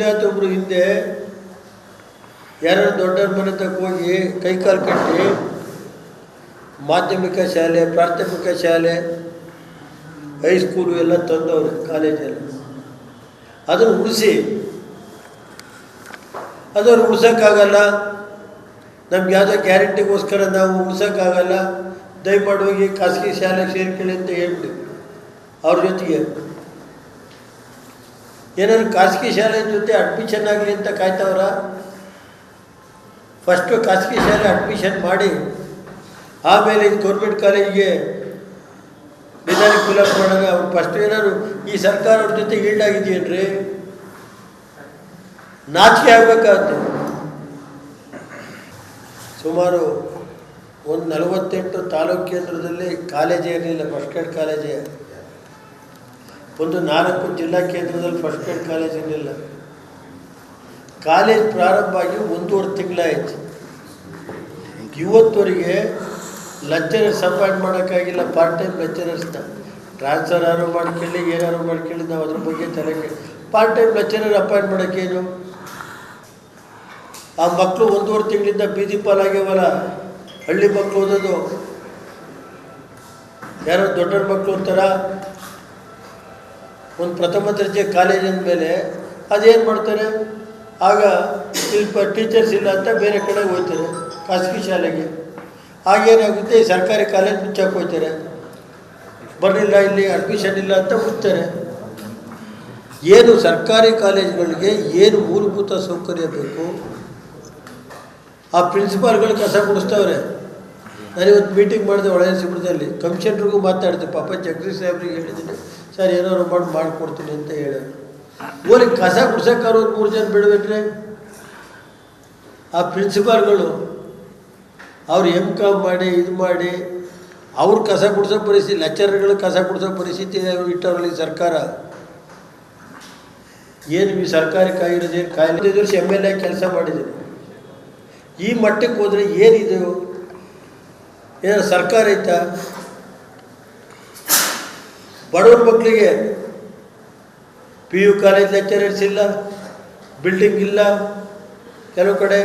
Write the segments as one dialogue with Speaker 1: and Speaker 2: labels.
Speaker 1: ಪುಣ್ಯಾತ ಒಬ್ಬರು ಹಿಂದೆ ಯಾರು ದೊಡ್ಡವ್ರ ಮನೆ ತಕ್ಕ ಹೋಗಿ ಕೈಕಾಲು ಕಟ್ಟಿ ಮಾಧ್ಯಮಿಕ ಶಾಲೆ, ಪ್ರಾಥಮಿಕ ಶಾಲೆ ಹೈಸ್ಕೂಲು ಎಲ್ಲ ತಂದವರು ಕಾಲೇಜಲ್ಲಿ. ಅದನ್ನು ಉಳಿಸಿ. ಅದನ್ನು ಉಳ್ಸೋಕ್ಕಾಗಲ್ಲ. ನಮ್ಗೆ ಯಾವುದೋ ಗ್ಯಾರಂಟಿಗೋಸ್ಕರ ನಾವು ಉಳ್ಸೋಕ್ಕಾಗಲ್ಲ. ದಯಮಾಡಿ ಹೋಗಿ ಖಾಸಗಿ ಶಾಲೆಗೆ ಸೇರ್ಕೊಳ್ಳಿ ಅಂತ ಹೇಳ್ಬಿಟ್ಟು ಅವ್ರ ಜೊತೆಗೆ. ಏನಾದ್ರು ಖಾಸಗಿ ಶಾಲೆ ಜೊತೆ ಅಡ್ಮಿಷನ್ ಆಗಲಿ ಅಂತ ಕಾಯ್ತವ್ರ? ಫಸ್ಟು ಖಾಸಗಿ ಶಾಲೆ ಅಡ್ಮಿಷನ್ ಮಾಡಿ, ಆಮೇಲೆ ಇದು ಗೌರ್ಮೆಂಟ್ ಕಾಲೇಜಿಗೆ ನಿಧಾನ ಫಿಲಪ್ ಮಾಡೋದು ಅವ್ರು ಫಸ್ಟ್ ಏನಾದ್ರು, ಈ ಸರ್ಕಾರ ಜೊತೆ ಜೊತೆ ಈಲ್ಡಾಗಿದೆಯೇನ್ರಿ ನಾಚಿಕೆ ಆಗಬೇಕಾಗುತ್ತೆ. ಸುಮಾರು ಒಂದು ನಲವತ್ತೆಂಟು ತಾಲೂಕು ಕೇಂದ್ರದಲ್ಲಿ ಕಾಲೇಜೇ ಇರಲಿಲ್ಲ ಫಸ್ಟ್ ಏಡ್ ಕಾಲೇಜೇ. ಒಂದು ನಾಲ್ಕು ಜಿಲ್ಲಾ ಕೇಂದ್ರದಲ್ಲಿ ಫಸ್ಟ್ ಏಡ್ ಕಾಲೇಜ್ ಇರಲಿಲ್ಲ ಕಾಲೇಜ್ ಪ್ರಾರಂಭ ಆಗಿ ಒಂದೂವರೆ ತಿಂಗಳಾಯಿತು. ಇವತ್ತವರೆಗೆ ಲೆಕ್ಚರರ್ಸ್ ಅಪಾಯಿಂಟ್ ಮಾಡೋಕ್ಕಾಗಿಲ್ಲ ಪಾರ್ಟ್ ಟೈಮ್ ಲೆಕ್ಚರರ್ಸ್ನ ಟ್ರಾನ್ಸ್ಫರ್ ಯಾರು ಮಾಡ್ಕೊಳ್ಳಿ, ಏನಾರು ಮಾಡ್ಕೊಳ್ಳಿ ನಾವು ಅದ್ರ ಬಗ್ಗೆ ತಲೆ ಪಾರ್ಟ್ ಟೈಮ್ ಲೆಕ್ಚರರ್ ಅಪಾಯಿಂಟ್ ಮಾಡೋಕ್ಕೇನು? ಆ ಮಕ್ಕಳು ಒಂದೂವರೆ ತಿಂಗಳಿಂದ ಬೀದಿ ಪಾಲಾಗ್ಯವಲ್ಲ, ಹಳ್ಳಿ ಮಕ್ಕಳು ಓದೋದು. ಯಾರೋ ದೊಡ್ಡ ಮಕ್ಕಳು ಓದ್ತಾರ ಒಂದು ಪ್ರಥಮ ದರ್ಜೆ ಕಾಲೇಜಿನ ಮೇಲೆ ಅದೇನು ಮಾಡ್ತಾರೆ? ಆಗ ಸ್ವಲ್ಪ ಟೀಚರ್ಸ್ ಇಲ್ಲ ಅಂತ ಬೇರೆ ಕಡೆ ಹೋಗ್ತಾರೆ, ಖಾಸಗಿ ಶಾಲೆಗೆ. ಆಗೇನಾಗುತ್ತೆ ಈ ಸರ್ಕಾರಿ ಕಾಲೇಜ್ ಮುಚ್ಚಕ್ಕೆ ಹೋಗ್ತಾರೆ. ಬರಲಿಲ್ಲ, ಇಲ್ಲಿ ಅಡ್ಮಿಷನ್ ಇಲ್ಲ ಅಂತ ಮುಚ್ತಾರೆ. ಏನು ಸರ್ಕಾರಿ ಕಾಲೇಜ್ಗಳಿಗೆ ಏನು ಮೂಲಭೂತ ಸೌಕರ್ಯ ಬೇಕು? ಆ ಪ್ರಿನ್ಸಿಪಾಲ್ಗಳು ಕಸ ಗುಡಿಸ್ತವ್ರೆ. ನಾನಿವತ್ತು ಮೀಟಿಂಗ್ ಮಾಡಿದೆ ಒಳಸಿಬಿಡದಲ್ಲಿ ಕಮಿಷನರ್ಗೂ ಮಾತಾಡಿದೆ, ಪಾಪ ಜಗದೀಶ್ ಸಾಹೇಬ್ರಿಗೆ ಹೇಳಿದ್ದೀನಿ. ಸರ್ ಏನಾದ್ರು ಮಾಡಿ ಮಾಡಿಕೊಡ್ತೀನಿ ಅಂತ ಹೇಳಿದ್ರು. ಓಲಿ ಕಸ ಗುಡ್ಸಕ್ಕಾರ ಮೂರು ಜನ ಬಿಡಬೇಕ್ರೆ. ಆ ಪ್ರಿನ್ಸಿಪಾಲ್ಗಳು ಅವ್ರು ಎಂ ಕಾಮ್ ಮಾಡಿ, ಇದು ಮಾಡಿ, ಅವ್ರು ಕಸ ಗುಡ್ಸೋ ಪರಿಸ್ಥಿತಿ ಲೆಕ್ಚರ್ಗಳು ಕಸ ಗುಡ್ಸೋ ಪರಿಸ್ಥಿತಿ ಇಟ್ಟವ್ರಲ್ಲಿ ಸರ್ಕಾರ? ಏನು ಈ ಸರ್ಕಾರಿ ಕಾಯಿರೋದೇನು ಕಾಯಿಲೆ ವರ್ಷ ಎಂ ಎಲ್ ಎ ಕೆಲಸ ಮಾಡಿದ್ದೀನಿ ಈ ಮಟ್ಟಕ್ಕೆ ಹೋದರೆ ಏನಿದು? ಏನೋ ಸರ್ಕಾರ ಐತಾ? ಬಡವ್ರ ಮಕ್ಕಳಿಗೆ ಪಿ ಯು ಕಾಲೇಜ್ ಲೆಕ್ಚರರ್ಸ್ ಇಲ್ಲ ಬಿಲ್ಡಿಂಗ್ ಇಲ್ಲ, ಕೆಲವು ಕಡೆ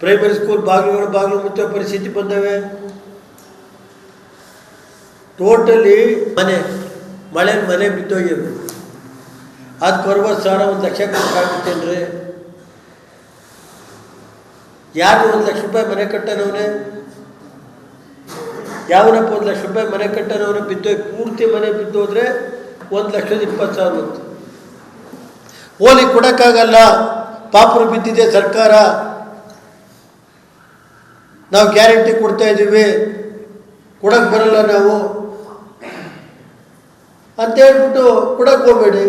Speaker 1: ಪ್ರೈಮರಿ ಸ್ಕೂಲ್ ಬಾಗಿಲುಗಳು, ಬಾಗಿಲು ಮುಚ್ಚೋ ಪರಿಸ್ಥಿತಿ ಬಂದವೆ. ಟೋಟಲಿ ಮನೆ, ಮಳೆ, ಮನೆ ಬಿದ್ದೋಗಿರು ಅದು ಬರುವ ಸಾವಿರ ಒಂದು ಲಕ್ಷ ಕೊಟ್ಟಾಗುತ್ತೇನ್ರಿ ಯಾರು ಒಂದು ಲಕ್ಷ ರೂಪಾಯಿ ಮನೆ ಕಟ್ಟನವನೇ? ಯಾವನಪ್ಪ ಒಂದು ಲಕ್ಷ ರೂಪಾಯಿ ಮನೆ ಕಟ್ಟನವನು ಬಿದ್ದೋಗಿ ಪೂರ್ತಿ ಮನೆ ಬಿದ್ದೋದ್ರೆ ಒಂದು ಲಕ್ಷದ ಇಪ್ಪತ್ತು ಸಾವಿರ ಬಂತು. ಓಲಿ ಕೊಡೋಕ್ಕಾಗಲ್ಲ, ಪಾಪರು ಬಿದ್ದಿದೆ ಸರ್ಕಾರ. ನಾವು ಗ್ಯಾರಂಟಿ ಕೊಡ್ತಾ ಇದ್ದೀವಿ ಕೊಡಕ್ಕೆ ಬರಲ್ಲ ನಾವು. ಅಂತ ಹೇಳ್ಬಿಟ್ಟು ಕೊಡಕ್ಕೆ ಹೋಗ್ಬೇಡಿ.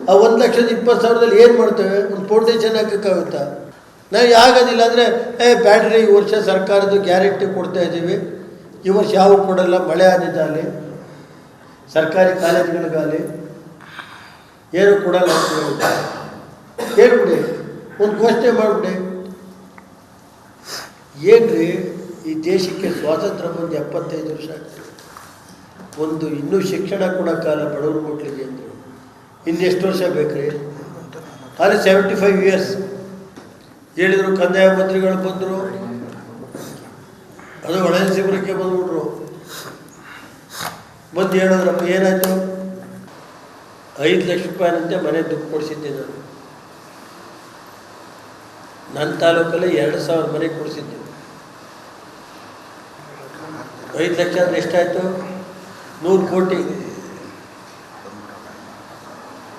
Speaker 1: ಆ ಒಂದು ಲಕ್ಷದ ಇಪ್ಪತ್ತು ಸಾವಿರದಲ್ಲಿ ಏನು ಮಾಡ್ತೇವೆ? ಒಂದು ಫೌಂಡೇಶನ್ ಹಾಕೋಕ್ಕಾಗುತ್ತಾ? ನಾವು ಆಗೋದಿಲ್ಲ ಅಂದರೆ, ಏ ಬ್ಯಾಟ್ರಿ ಈ ವರ್ಷ ಸರ್ಕಾರದ ಗ್ಯಾರಂಟಿ ಕೊಡ್ತಾ ಇದ್ದೀವಿ. ಈ ವರ್ಷ ಯಾವ ಕೊಡಲ್ಲ, ಮಳೆ ಆದಿದ್ದಾಗಲಿ, ಸರ್ಕಾರಿ ಕಾಲೇಜುಗಳಿಗಾಗಲಿ, ಏನು ಕೊಡಲ್ಲ ಅಂತ ಹೇಳ್ಬಿಡಿ, ಒಂದು ಘೋಷಣೆ ಮಾಡಿಬಿಡಿ. ಏನ್ರಿ ಈ ದೇಶಕ್ಕೆ ಸ್ವಾತಂತ್ರ್ಯ ಬಂದು ಎಪ್ಪತ್ತೈದು ವರ್ಷ ಆಗ್ತದೆ ಒಂದು ಇನ್ನೂ ಶಿಕ್ಷಣ ಕೊಡೋಕ್ಕಾಗಲ್ಲ ಬಡವರು ಮಕ್ಕಳಿಗೆ ಅಂದರು ಇನ್ನೆಷ್ಟು ವರ್ಷ ಬೇಕ್ರಿ? ಅಲ್ಲಿ ಸೆವೆಂಟಿ ಫೈವ್ ಇಯರ್ಸ್ ಹೇಳಿದರು ಕಂದಾಯ ಮಂತ್ರಿಗಳು ಬಂದರು. ಅದು ಒಳಸಿಬರಕ್ಕೆ ಬಂದ್ಬಿಟ್ರು. ಬಂದು ಹೇಳಿದ್ರಪ್ಪ ಏನಾಯಿತು? ಐದು ಲಕ್ಷ ರೂಪಾಯಿನಂತೆ ಮನೆ ದುಡ್ಡು ಕೊಡಿಸಿದ್ದೆ ನಾನು. ನನ್ನ ತಾಲೂಕಲ್ಲಿ ಎರಡು ಸಾವಿರ ಮನೆ ಕೊಡಿಸಿದ್ದೆ. ಐದು ಲಕ್ಷ ಅಂದರೆ ಎಷ್ಟಾಯಿತು? ನೂರು ಕೋಟಿ.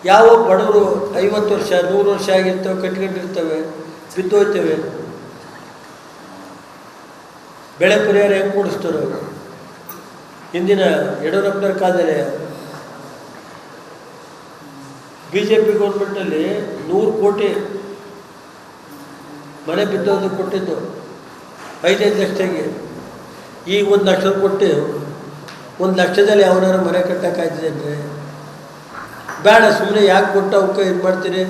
Speaker 1: ಯಾವ ಬಡವರು ಐವತ್ತು ವರ್ಷ, ನೂರು ವರ್ಷ ಆಗಿರ್ತವೆ, ಕಟ್ಕೊಂಡಿರ್ತವೆ, ಬಿದ್ದೋಯ್ತವೆ. ಬೆಳೆ ಪರಿಹಾರ ಹೆಂಗೆ ಕೊಡಿಸ್ತಾರೆ? ಹಿಂದಿನ ಯಡಿಯೂರಪ್ಪನವ್ರ ಕಾಲದಲ್ಲಿ ಬಿ ಜೆ ಪಿ ಗೌರ್ಮೆಂಟಲ್ಲಿ ನೂರು ಕೋಟಿ ಮನೆ ಬಿದ್ದೋದು ಕೊಟ್ಟಿದ್ದು. ಐದೈದು ಲಕ್ಷಕ್ಕೆ ಈಗ ಒಂದು ಲಕ್ಷ ಕೊಟ್ಟು ಒಂದು ಲಕ್ಷದಲ್ಲಿ ಯಾವನಾರು ಮನೆ ಕಟ್ಟೋಕ್ಕಾಯ್ತದೆ ಅಂದರೆ ಬೇಡ ಸುಮ್ಮನೆ ಯಾಕೆ ಕೊಟ್ಟು ಅವಕ್ಕೆ ಇದು ಮಾಡ್ತೀರಿ?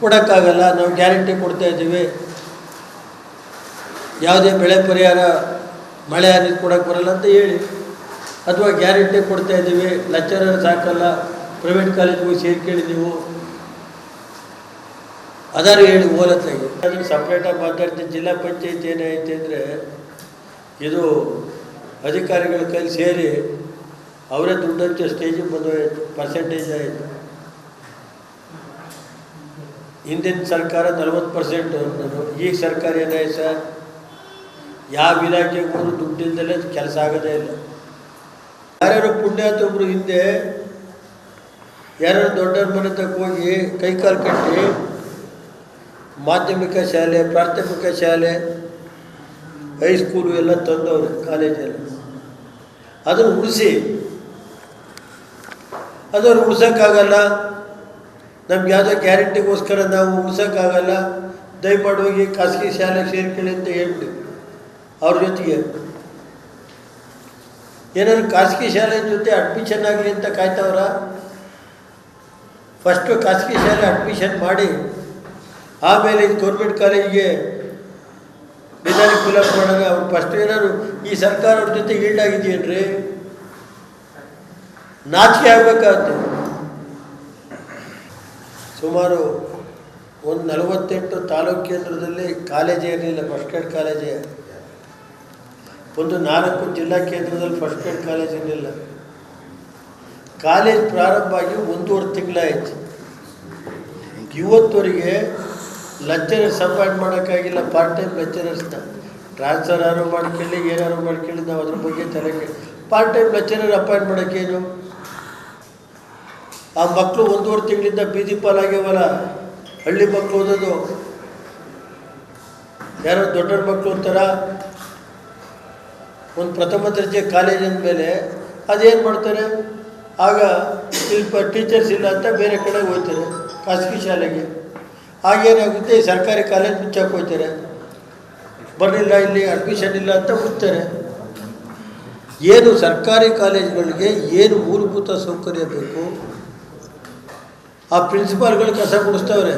Speaker 1: ಕೊಡೋಕ್ಕಾಗಲ್ಲ, ನಾವು ಗ್ಯಾರಂಟಿ ಕೊಡ್ತಾ ಇದ್ದೀವಿ. ಯಾವುದೇ ಬೆಳೆ ಪರಿಹಾರ, ಮಳೆ ಹರಿದು ಕೊಡೋಕ್ಕೆ ಬರಲ್ಲ ಅಂತ ಹೇಳಿ. ಅಥವಾ ಗ್ಯಾರಂಟಿ ಕೊಡ್ತಾ ಇದ್ದೀವಿ ಲೆಕ್ಚರರ್ ಸಾಕಲ್ಲ ಪ್ರೈವೇಟ್ ಕಾಲೇಜ್ಗೆ ಹೋಗಿ ಸೇರ್ಕೊಳ್ಳಿ ನೀವು. ಅದಾರು ಹೇಳಿ ಓಲತ್ತಾಗಿ ಅದನ್ನು ಸಪ್ರೇಟಾಗಿ ಮಾತಾಡ್ತೀನಿ ಜಿಲ್ಲಾ ಪಂಚಾಯತ್ ಏನಾಯಿತು ಅಂದರೆ, ಇದು ಅಧಿಕಾರಿಗಳ ಕೈಲಿ ಸೇರಿ ಅವರೇ ದುಡ್ಡು ಸ್ಟೇಜಿಗೆ ಬಂದು ಪರ್ಸೆಂಟೇಜ್ ಆಯಿತು. ಹಿಂದಿನ ಸರ್ಕಾರ ನಲವತ್ತು ಪರ್ಸೆಂಟ್ ಈಗ ಸರ್ಕಾರ ಏನಾಯ್ತು ಸರ್? ಯಾವ ಇಲಾಖೆಗೆ ಹೋದ್ರು ದುಡ್ಡಿಲ್ದಲೇ ಕೆಲಸ ಆಗೋದೇ ಇಲ್ಲ. ಯಾರ್ಯಾರು ಪುಣ್ಯಾತ ಒಬ್ಬರು ಹಿಂದೆ ಯಾರ್ಯಾರು ದೊಡ್ಡವ್ರ ಮನೆ ತಕ್ಕ ಹೋಗಿ ಕೈಕಾಲು ಕಟ್ಟಿ ಮಾಧ್ಯಮಿಕ ಶಾಲೆ, ಪ್ರಾಥಮಿಕ ಶಾಲೆ ಹೈಸ್ಕೂಲು ಎಲ್ಲ ತಂದವರು ಕಾಲೇಜಲ್ಲಿ. ಅದನ್ನು ಉಳಿಸಿ. ಅದನ್ನು ಉಳಿಸೋಕ್ಕಾಗಲ್ಲ. ನಮ್ಗೆ ಯಾವುದೋ ಗ್ಯಾರಂಟಿಗೋಸ್ಕರ ನಾವು ಉಳಿಸೋಕ್ಕಾಗಲ್ಲ. ದಯಮಾಡಿ ಹೋಗಿ ಖಾಸಗಿ ಶಾಲೆಗೆ ಸೇರ್ಕೊಳ್ಳಿ ಅಂತ ಹೇಳ್ಬಿಡಿ. ಅವ್ರ ಜೊತೆಗೆ. ಏನಾದ್ರು ಖಾಸಗಿ ಶಾಲೆ ಜೊತೆ ಅಡ್ಮಿಷನ್ ಆಗಲಿ ಅಂತ ಕಾಯ್ತವ್ರ? ಫಸ್ಟು ಖಾಸಗಿ ಶಾಲೆ ಅಡ್ಮಿಷನ್ ಮಾಡಿ, ಆಮೇಲೆ ಇದು ಗೌರ್ಮೆಂಟ್ ಕಾಲೇಜಿಗೆ ಬೆಜಾನಿ ಫುಲ್ ಅಪ್ ಮಾಡೋಣ. ಅವ್ರು ಫಸ್ಟ್ ಏನಾದ್ರು ಈ ಸರ್ಕಾರ ಅವ್ರ ಜೊತೆ ಈಲ್ಡಾಗಿದೆಯೇನ್ರಿ ನಾಚಿಕೆ ಆಗಬೇಕಾಗುತ್ತೆ. ಸುಮಾರು ಒಂದು ನಲವತ್ತೆಂಟು ತಾಲೂಕು ಕೇಂದ್ರದಲ್ಲಿ ಕಾಲೇಜೇ ಇರಲಿಲ್ಲ ಫಸ್ಟ್ ಏಡ್ ಕಾಲೇಜೇ ಒಂದು ನಾಲ್ಕು ಜಿಲ್ಲಾ ಕೇಂದ್ರದಲ್ಲಿ ಫಸ್ಟ್ ಏಡ್ ಕಾಲೇಜ್ ಇರಲಿಲ್ಲ ಕಾಲೇಜ್ ಪ್ರಾರಂಭ ಆಗಿ ಒಂದೂವರೆ ತಿಂಗಳಾಯಿತು. ಇವತ್ತವರಿಗೆ ಲೆಕ್ಚರರ್ಸ್ ಅಪಾಯಿಂಟ್ ಮಾಡೋಕ್ಕಾಗಿಲ್ಲ ಪಾರ್ಟ್ ಟೈಮ್ ಲೆಕ್ಚರರ್ಸ್ನ ಟ್ರಾನ್ಸ್ಫರ್ ಯಾರು ಮಾಡ್ಕೊಳ್ಳಿ, ಏನಾರು ಮಾಡ್ಕೊಳ್ಳಿ ನಾವು ಅದ್ರ ಬಗ್ಗೆ ಚೆನ್ನಾಗಿ ಪಾರ್ಟ್ ಟೈಮ್ ಲೆಕ್ಚರರ್ ಅಪಾಯಿಂಟ್ ಮಾಡೋಕ್ಕೇನು? ಆ ಮಕ್ಕಳು ಒಂದೂವರೆ ತಿಂಗಳಿಂದ ಬೀದಿ ಪಾಲಾಗ್ಯವಲ್ಲ, ಹಳ್ಳಿ ಮಕ್ಕಳು ಓದೋದು. ಯಾರೋ ದೊಡ್ಡವ್ರ ಮಕ್ಕಳು ಅಂತಾರ ಒಂದು ಪ್ರಥಮ ದರ್ಜೆ ಕಾಲೇಜಿನ ಮೇಲೆ ಅದೇನು ಮಾಡ್ತಾರೆ? ಆಗ ಸ್ವಲ್ಪ ಟೀಚರ್ಸ್ ಇಲ್ಲ ಅಂತ ಬೇರೆ ಕಡೆ ಹೋಗ್ತಾರೆ, ಖಾಸಗಿ ಶಾಲೆಗೆ. ಆಗೇನಾಗುತ್ತೆ ಈ ಸರ್ಕಾರಿ ಕಾಲೇಜ್ ಮುಚ್ಚಕ್ಕೆ ಹೋಗ್ತಾರೆ. ಬರಲಿಲ್ಲ, ಇಲ್ಲಿ ಅಡ್ಮಿಷನ್ ಇಲ್ಲ ಅಂತ ಮುಚ್ತಾರೆ. ಏನು ಸರ್ಕಾರಿ ಕಾಲೇಜುಗಳಿಗೆ ಏನು ಮೂಲಭೂತ ಸೌಕರ್ಯ ಬೇಕು? ಆ ಪ್ರಿನ್ಸಿಪಾಲ್ಗಳು ಕಸ ಗುಡಿಸ್ತವ್ರೆ.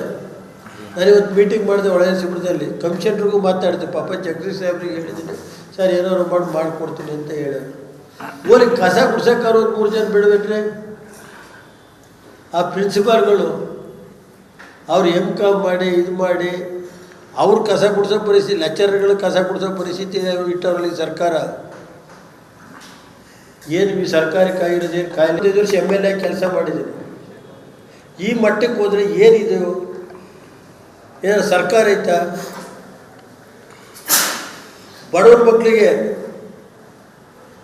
Speaker 1: ನಾನು ಇವತ್ತು ಮೀಟಿಂಗ್ ಮಾಡಿದೆ ಒಳಗೆ ಸಿಬಿಡದಲ್ಲಿ ಕಮಿಷನ್ರಿಗೂ ಮಾತಾಡಿದೆ. ಪಾಪ ಜಗದೀಶ್ ಸಾಹೇಬ್ರಿಗೆ ಹೇಳಿದ್ದೀನಿ, ಸರ್ ಏನಾದ್ರು ಮಾಡಿ, ಮಾಡಿಕೊಡ್ತೀನಿ ಅಂತ ಹೇಳೋರು ಓಲಿ ಕಸ ಗುಡ್ಸೋಕ್ಕಾರು ಒಂದು ಮೂರು ಜನ ಬಿಡಬೇಕ್ರೆ. ಆ ಪ್ರಿನ್ಸಿಪಾಲ್ಗಳು ಅವ್ರು ಎಂ ಕಾಮ್ ಮಾಡಿ, ಇದು ಮಾಡಿ, ಅವ್ರು ಕಸ ಗುಡಿಸೋ ಪರಿಸ್ಥಿತಿ ಲೆಕ್ಚರ್ಗಳು ಕಸ ಗುಡಿಸೋ ಪರಿಸ್ಥಿತಿ ಇಟ್ಟವ್ರಲ್ಲಿ ಸರ್ಕಾರ? ಏನು ಈ ಸರ್ಕಾರಿ ಕಾಯಿರೋದೇನು ಕಾಯಿಲೆ ವರ್ಷ ಎಂ ಎಲ್ ಎ ಕೆಲಸ ಮಾಡಿದ್ದೀನಿ. ಈ ಮಟ್ಟಕ್ಕೆ ಹೋದರೆ ಏನಿದು? ಏನೋ ಸರ್ಕಾರ ಇತ್ತ ಬಡವ್ರ ಮಕ್ಕಳಿಗೆ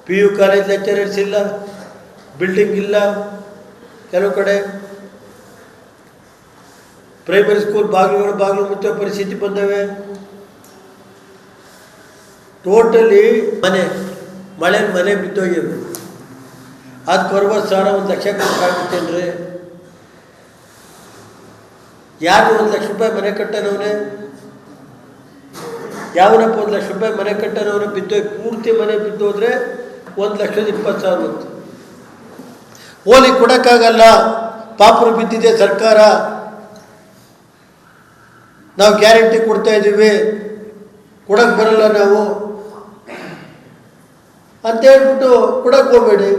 Speaker 1: ಪಿ ಯು ಕಾಲೇಜ್ ಲೆಕ್ಚರರ್ಸ್ ಇಲ್ಲ ಬಿಲ್ಡಿಂಗ್ ಇಲ್ಲ, ಕೆಲವು ಕಡೆ ಪ್ರೈಮರಿ ಸ್ಕೂಲ್ ಬಾಗಿಲುಗಳು, ಬಾಗಿಲು ಮುಚ್ಚೋ ಪರಿಸ್ಥಿತಿ ಬಂದವೆ. ಟೋಟಲಿ ಮನೆ, ಮಳೆ, ಮನೆ ಬಿದ್ದೋಗಿವೆ ಅದು ಬರುವ ಸಾವಿರ ಒಂದು ಲಕ್ಷ ಕೊಟ್ಟಾಗುತ್ತೇನ್ರಿ ಯಾರು ಒಂದು ಲಕ್ಷ ರೂಪಾಯಿ ಮನೆ ಕಟ್ಟನವನೇ? ಯಾವನಪ್ಪ ಒಂದು ಲಕ್ಷ ರೂಪಾಯಿ ಮನೆ ಕಟ್ಟನವನು? ಬಿದ್ದೋಗಿ ಪೂರ್ತಿ ಮನೆ ಬಿದ್ದೋದ್ರೆ ಒಂದು ಲಕ್ಷದ ಇಪ್ಪತ್ತು ಸಾವಿರ ಬಂತು. ಓಲಿ ಕೊಡೋಕ್ಕಾಗಲ್ಲ. ಪಾಪರು ಬಿದ್ದಿದೆ ಸರ್ಕಾರ. ನಾವು ಗ್ಯಾರಂಟಿ ಕೊಡ್ತಾ ಇದ್ದೀವಿ. ಕೊಡಕ್ಕೆ ಬರಲ್ಲ ನಾವು. ಅಂತ ಹೇಳ್ಬಿಟ್ಟು ಕೊಡಕ್ಕೆ ಹೋಗಬೇಡಿ.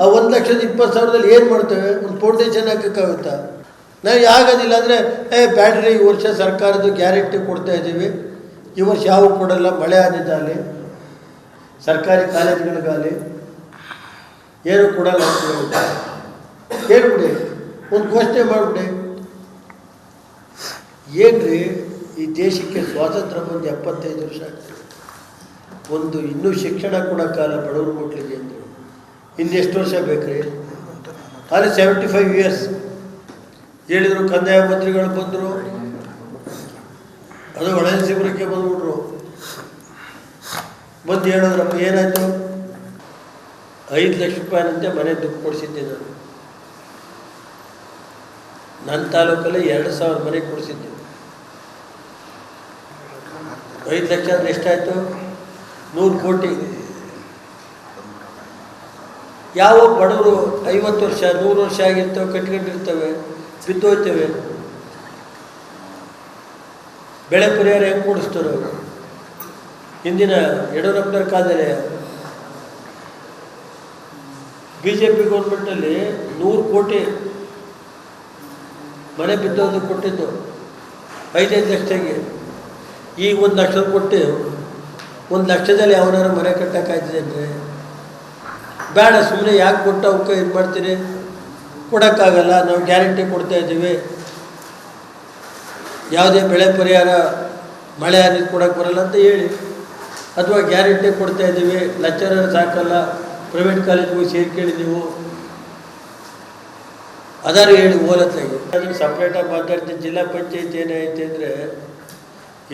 Speaker 1: ಆ ಒಂದು ಲಕ್ಷದ ಇಪ್ಪತ್ತು ಸಾವಿರದಲ್ಲಿ ಏನು ಮಾಡ್ತೇವೆ? ಒಂದು ಫೌಂಡೇಶನ್ ಹಾಕೋಕ್ಕಾಗುತ್ತಾ? ನಾವು ಆಗೋದಿಲ್ಲ ಅಂದರೆ, ಏ ಬ್ಯಾಟ್ರಿ ಈ ವರ್ಷ ಸರ್ಕಾರದ ಗ್ಯಾರಂಟಿ ಕೊಡ್ತಾ ಇದ್ದೀವಿ. ಈ ವರ್ಷ ಯಾವ ಕೊಡಲ್ಲ, ಮಳೆ ಆದಿದ್ದಾಗಲಿ, ಸರ್ಕಾರಿ ಕಾಲೇಜುಗಳಿಗಾಗಲಿ, ಏನು ಕೊಡಲ್ಲ ಅಂತ. ಹೇಳ್ಬಿಡಿ, ಒಂದು ಘೋಷಣೆ ಮಾಡಿಬಿಡಿ. ಏನ್ರಿ, ಈ ದೇಶಕ್ಕೆ ಸ್ವಾತಂತ್ರ್ಯ ಬಂದು ಎಪ್ಪತ್ತೈದು ವರ್ಷ ಒಂದು ಇನ್ನೂ ಶಿಕ್ಷಣ ಕೊಡೋಕ್ಕಾಗಲ್ಲ ಬಡವರು ಮಕ್ಕಳಿಗೆ ಅಂತ ಇನ್ನೆಷ್ಟು ವರ್ಷ ಬೇಕ್ರಿ? ಅಲ್ಲಿ ಸೆವೆಂಟಿ ಫೈವ್ ಇಯರ್ಸ್ ಹೇಳಿದರು ಕಂದಾಯ ಮಂತ್ರಿಗಳು ಬಂದರು. ಅದು ಒಳಸಿಬರಕ್ಕೆ ಬಂದ್ಬಿಟ್ರು. ಬಂದು ಹೇಳಿದ್ರಪ್ಪ, ಏನಾಯಿತು? ಐದು ಲಕ್ಷ ರೂಪಾಯಿನಂತೆ ಮನೆ ದುಡ್ಡು ಕೊಡಿಸಿದ್ದೆ ನಾನು. ನನ್ನ ತಾಲೂಕಲ್ಲಿ ಎರಡು ಸಾವಿರ ಮನೆ ಕೊಡಿಸಿದ್ದೆ. ಐದು ಲಕ್ಷ ಅಂದರೆ ಎಷ್ಟಾಯಿತು? ನೂರು ಕೋಟಿ. ಯಾವ ಬಡವರು ಐವತ್ತು ವರ್ಷ, ನೂರು ವರ್ಷ ಆಗಿರ್ತವೆ, ಕಟ್ಕೊಂಡಿರ್ತವೆ. ಬಿದ್ದೋಯ್ತವೆ. ಬೆಳೆ ಪರಿಹಾರ ಹೆಂಗೆ ಕೊಡಿಸ್ತಾರೆ ಹಿಂದಿನ ಯಡಿಯೂರಪ್ಪನವ್ರ ಕಾಲದಲ್ಲಿ ಬಿ ಜೆ ಪಿ ಗೌರ್ಮೆಂಟಲ್ಲಿ ನೂರು ಕೋಟಿ ಮನೆ ಬಿದ್ದೋದು ಕೊಟ್ಟಿದ್ದು ಐದೈದು ಲಕ್ಷಕ್ಕೆ. ಈಗ ಒಂದು ಲಕ್ಷ ಕೊಟ್ಟು ಒಂದು ಲಕ್ಷದಲ್ಲಿ ಅವನಾರು ಮನೆ ಕಟ್ಟೋಕ್ಕಾಯ್ತದೆ ಅಂದರೆ. ಬೇಡ ಸುಮ್ಮನೆ ಯಾಕೆ ಕೊಟ್ಟು ಅವಕ್ಕೆ ಇದು ಮಾಡ್ತೀರಿ? ಕೊಡೋಕ್ಕಾಗಲ್ಲ, ನಾವು ಗ್ಯಾರಂಟಿ ಕೊಡ್ತಾ ಇದ್ದೀವಿ. ಯಾವುದೇ ಬೆಳೆ ಪರಿಹಾರ, ಮಳೆ ಅನ್ನೋದು ಕೊಡೋಕ್ಕೆ ಬರಲ್ಲ ಅಂತ ಹೇಳಿ. ಅಥವಾ ಗ್ಯಾರಂಟಿ ಕೊಡ್ತಾ ಇದ್ದೀವಿ ಲೆಕ್ಚರರ್ ಸಾಕಲ್ಲ ಪ್ರೈವೇಟ್ ಕಾಲೇಜ್ಗೆ ಹೋಗಿ ಸೇರ್ಕೊಳ್ಳಿ ನೀವು. ಅದಾರು ಹೇಳಿ ಓಲತ್ತಾಗಿ ಅದನ್ನು ಸಪ್ರೇಟಾಗಿ ಮಾತಾಡ್ತೀನಿ, ಜಿಲ್ಲಾ ಪಂಚಾಯತ್ ಏನೈತೆ ಅಂದರೆ,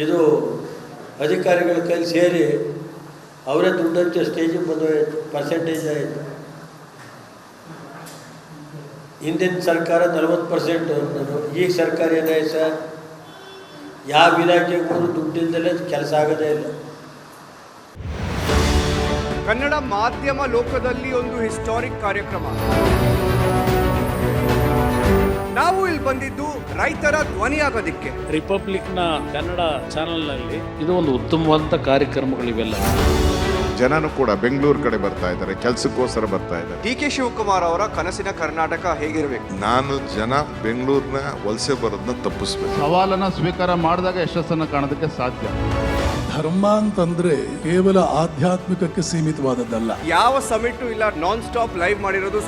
Speaker 1: ಇದು ಅಧಿಕಾರಿಗಳ ಕೈಲಿ ಸೇರಿ, ಅವರೇ ದುಡ್ಡು ಹಚ್ಚೋ ಸ್ಟೇಜಿಗೆ ಬಂದು ಪರ್ಸೆಂಟೇಜ್ ಆಯಿತು. ಹಿಂದಿನ ಸರ್ಕಾರ ನಲವತ್ತು ಪರ್ಸೆಂಟ್ ಅಂದರು ಈಗ ಸರ್ಕಾರ ಏನಾಯ್ತು ಸರ್? ಯಾವ ಇಲಾಖೆಗೆ ಹೋದ್ರು ದುಡ್ಡಿಲ್ದಲೇ ಕೆಲಸ ಆಗೋದೇ ಇಲ್ಲ.
Speaker 2: ಕನ್ನಡ ಮಾಧ್ಯಮ ಲೋಕದಲ್ಲಿ ಒಂದು ಹಿಸ್ಟಾರಿಕ್ ಕಾರ್ಯಕ್ರಮ. ನಾವು ಇಲ್ಲಿ ಬಂದಿದ್ದು ರೈತರ ಧ್ವನಿಯಾಗೋದಿಕ್ಕೆ.
Speaker 3: ರಿಪಬ್ಲಿಕ್ನ ಕನ್ನಡ ಚಾನೆಲ್ನಲ್ಲಿ ಇದು ಒಂದು ಉತ್ತಮವಾದಂಥ ಕಾರ್ಯಕ್ರಮಗಳಿವೆಲ್ಲ.
Speaker 4: ಜನನು ಕೂಡ ಬೆಂಗಳೂರು ಕಡೆ ಬರ್ತಾ ಇದ್ದಾರೆ ಕೆಲಸಕ್ಕೋಸ್ಕರ ಬರ್ತಾ ಇದ್ದಾರೆ.
Speaker 2: ಡಿ ಕೆ ಶಿವಕುಮಾರ್ ಅವರ ಕನಸಿನ ಕರ್ನಾಟಕ ಹೇಗಿರಬೇಕು?
Speaker 4: ನಾನು ಜನ ಬೆಂಗಳೂರಿನ ವಲಸೆ ಬರೋದನ್ನ ತಪ್ಪಿಸ್ಬೇಕು.
Speaker 5: ಸವಾಲನ್ನ ಸ್ವೀಕಾರ ಮಾಡಿದಾಗ ಯಶಸ್ಸನ್ನು ಕಾಣೋದಕ್ಕೆ ಸಾಧ್ಯ.
Speaker 6: ಧರ್ಮ ಅಂತಂದ್ರೆ ಕೇವಲ ಆಧ್ಯಾತ್ಮಿಕಕ್ಕೆ ಸೀಮಿತವಾದದ್ದಲ್ಲ.
Speaker 2: ಯಾವ ಸಮಿಟು ಇಲ್ಲ ನಾನ್ ಸ್ಟಾಪ್ ಲೈವ್ ಮಾಡಿರೋದು.